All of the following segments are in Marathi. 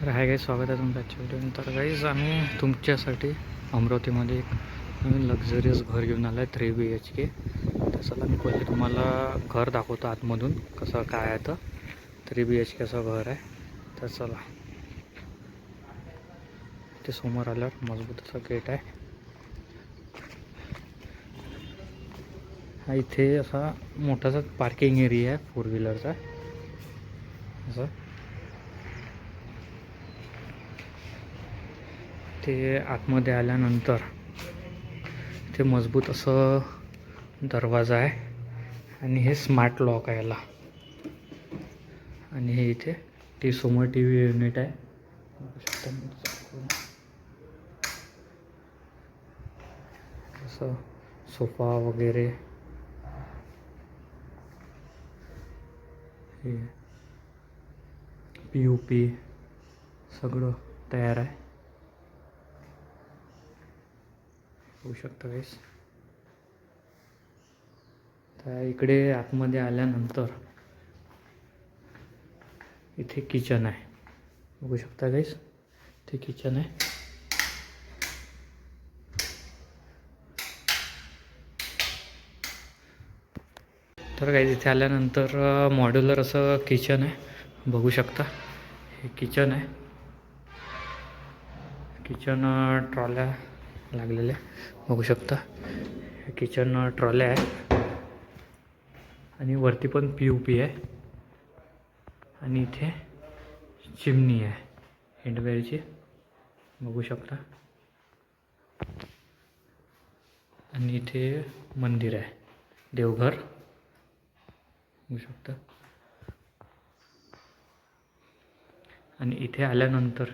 तर हाय गाईज स्वागत आहे तुमच्या आजच्या तर आम्ही तुमच्यासाठी अमरावतीमध्ये एक नवीन लक्झरियस घर घेऊन आलं आहे थ्री बी एच के तर चला मी पहिले तुम्हाला घर दाखवतो आतमधून कसं काय आहे तर. थ्री बी एच केचं घर आहे. तर चला. ते समोर आल्यावर मजबूत असं गेट आहे. हा इथे असा मोठासा पार्किंग एरिया आहे फोर व्हीलरचा असं. ते आतमध्ये आल्यानंतर ते मजबूत असं दरवाजा आहे. आणि हे स्मार्ट लॉक आहे याला. आणि हे इथे टी समोर टी व्ही युनिट आहे. असं सोफा वगैरे. हे पी यू पी सगळं तयार आहे. होऊ शकतं काहीच तर इकडे आतमध्ये आल्यानंतर इथे किचन आहे. बघू शकता काहीच ते किचन आहे. तर काही इथे आल्यानंतर मॉड्युलर असं किचन आहे. बघू शकता. हे किचन आहे. किचन ट्रॉल्या लागलेले. बघू शकता. किचन ट्रॉल्या आहे. आणि वरती पण पी यू पी आहे. आणि इथे चिमणी आहे. हँडवेअरची बघू शकता. आणि इथे मंदिर आहे. देवघर. बघू शकता. आणि इथे आल्यानंतर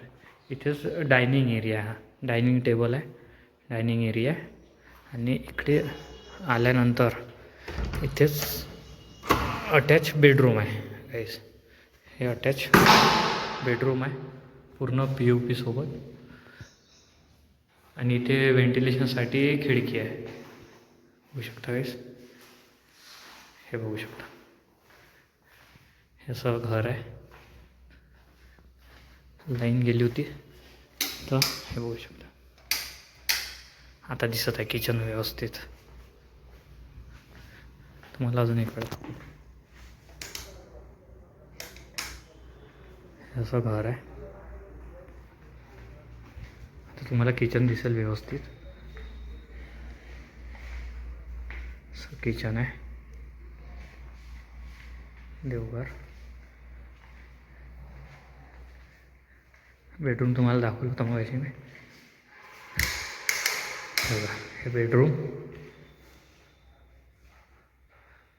इथेच डायनिंग एरिया हा. डायनिंग टेबल आहे. डायनिंग एरिया आणि इकडे आल्यानंतर इथेच अटॅच बेडरूम आहे गाईस हे अटॅच बेडरूम आहे पूर्ण पी यू पी सोबत. आणि इथे व्हेंटिलेशनसाठी खिडकी आहे. बघू शकता गाईस हे बघू शकता. हे असं घर आहे. लाईन गेली होती तर हे बघू शकता. आता दिसत आहे किचन व्यवस्थित. तुम्हाला अजून एक वेळ. असं घर आहे. आता तुम्हाला किचन दिसेल व्यवस्थित. असं किचन आहे. देवघर. बेडरूम तुम्हाला दाखवलं होतं मग मी. बघा हे बेडरूम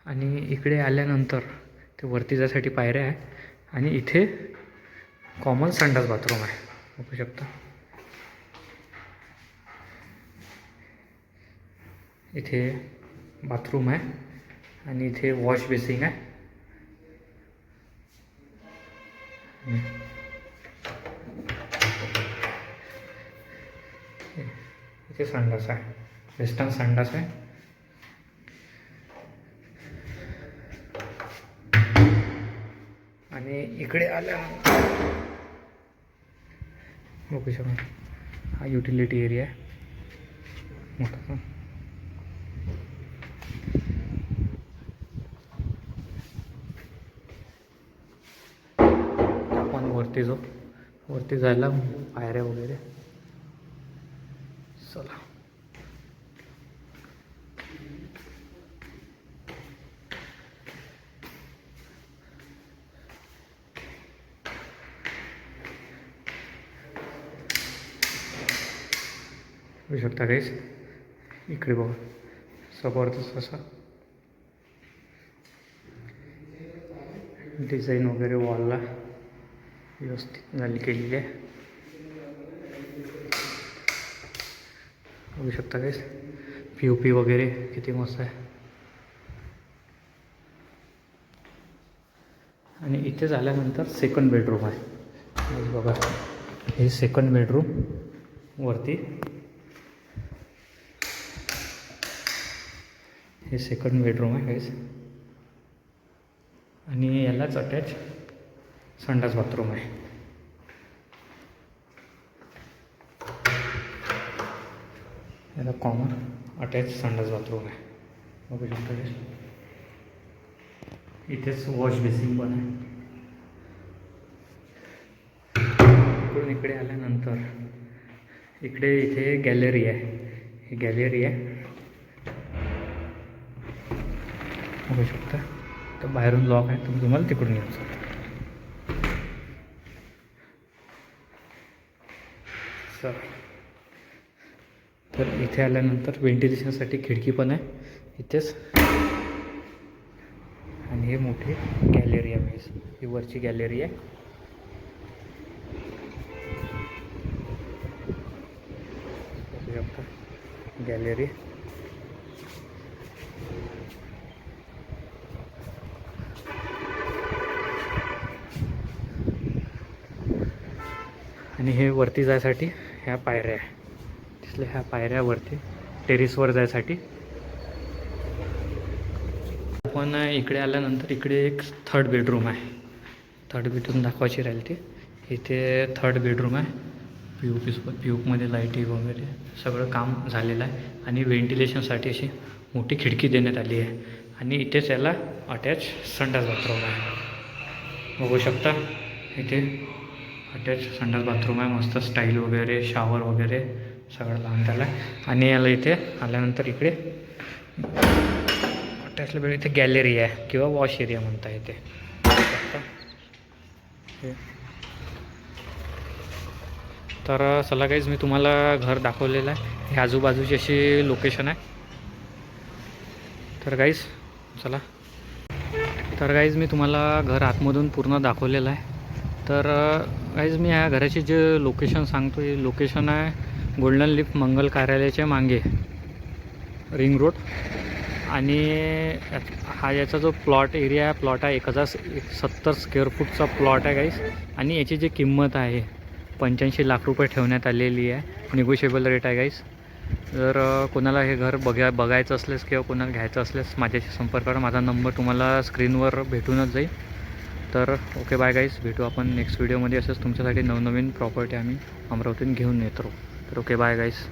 आणि इकडे आल्यानंतर ते वरती जासाठी पायऱ्या आहे. आणि इथे कॉमन संडास बाथरूम आहे. बघू शकता. इथे बाथरूम आहे. आणि इथे वॉश बेसिंग आहे. ते संडास आहे. वेस्टर्न संडास आहे. आणि इकडे आल्यानंतर बघू शकता. हा युटिलिटी एरिया आहे. मोठा आपण वरती जाऊ. वरती जायला पायऱ्या वगैरे. चला बघू शकता काहीच इकडे बघा जबरदस्त असा डिझाईन वगैरे वॉलला व्यवस्थित झाली केलेली आहे बघू शकता काहीच पी यू पी वगैरे किती मस्त आहे. आणि इथे झाल्यानंतर सेकंड बेडरूम आहे. बघा. हे सेकंड बेडरूम वरती. हे सेकंड बेडरूम आहे काहीच आणि यालाच अटॅच संडास बाथरूम आहे. याला कॉमन अटॅच संडास बाथरूम आहे. बघू शकता इथेच वॉश बेसिन पण आहे. इकडून इकडे आल्यानंतर इकडे इथे गॅलरी आहे. ही गॅलरी आहे. बघू शकता. तर बाहेरून लॉक आहे. तुम्ही तुम्हाला तिकडून येऊ शकता सर तर इथे आल्यानंतर व्हेंटिलेशनसाठी खिडकी पण आहे. इथेच. आणि हे मोठी गॅलरी आहे ही वरची गॅलरी आहे. गॅलरी. आणि हे वरती जायसाठी ह्या पायऱ्या आहे. असल्या ह्या पायऱ्यावरती टेरेसवर जायसाठी. आपण इकडे आल्यानंतर इकडे एक थर्ड बेडरूम आहे. थर्ड बेडरूम दाखवायची राहील ती. इथे थर्ड बेडरूम आहे. पी यू पी पी यूमध्ये लाईटी वगैरे सगळं काम झालेलं आहे. आणि व्हेंटिलेशनसाठी अशी मोठी खिडकी देण्यात आली आहे. आणि इथेच याला अटॅच संडास बाथरूम आहे. बघू शकता इथे अटॅच संडास बाथरूम आहे. मस्त स्टाईल वगैरे शावर वगैरे. सगळं लावून त्याला. आणि याला इथे आल्यानंतर इकडे त्याचल्या वेळी इथे गॅलरी आहे किंवा वॉश एरिया म्हणता येते. तर चला काहीच मी तुम्हाला घर दाखवलेलं आहे. हे आजूबाजूची अशी लोकेशन आहे. तर गाईज चला. तर गाईज मी तुम्हाला घर आतमधून पूर्ण दाखवलेलं आहे. तर गाईज मी ह्या घराची जे लोकेशन सांगतो हे लोकेशन आहे गोल्डन लिफ्ट मंगल कार्यालयाच्या मागे रिंग रोड आणि हा याचा जो प्लॉट एरिया आहे प्लॉट आहे एक हजार एक सत्तर स्क्वेअर फूटचा प्लॉट आहे गाईस आणि याची जी किंमत आहे पंच्याऐंशी लाख रुपये ठेवण्यात आलेली आहे. निगोशिएबल रेट आहे गाईस जर कोणाला हे घर बघा बघायचं असल्यास किंवा कोणाला घ्यायचं असल्यास माझ्याशी संपर्क करा. माझा नंबर तुम्हाला स्क्रीनवर भेटूनच जाईल. तर ओके बाय गाईस भेटू आपण नेक्स्ट व्हिडिओमध्ये असंच तुमच्यासाठी नवनवीन प्रॉपर्टी आम्ही अमरावतीतून घेऊन येतो ओके बाय गाईस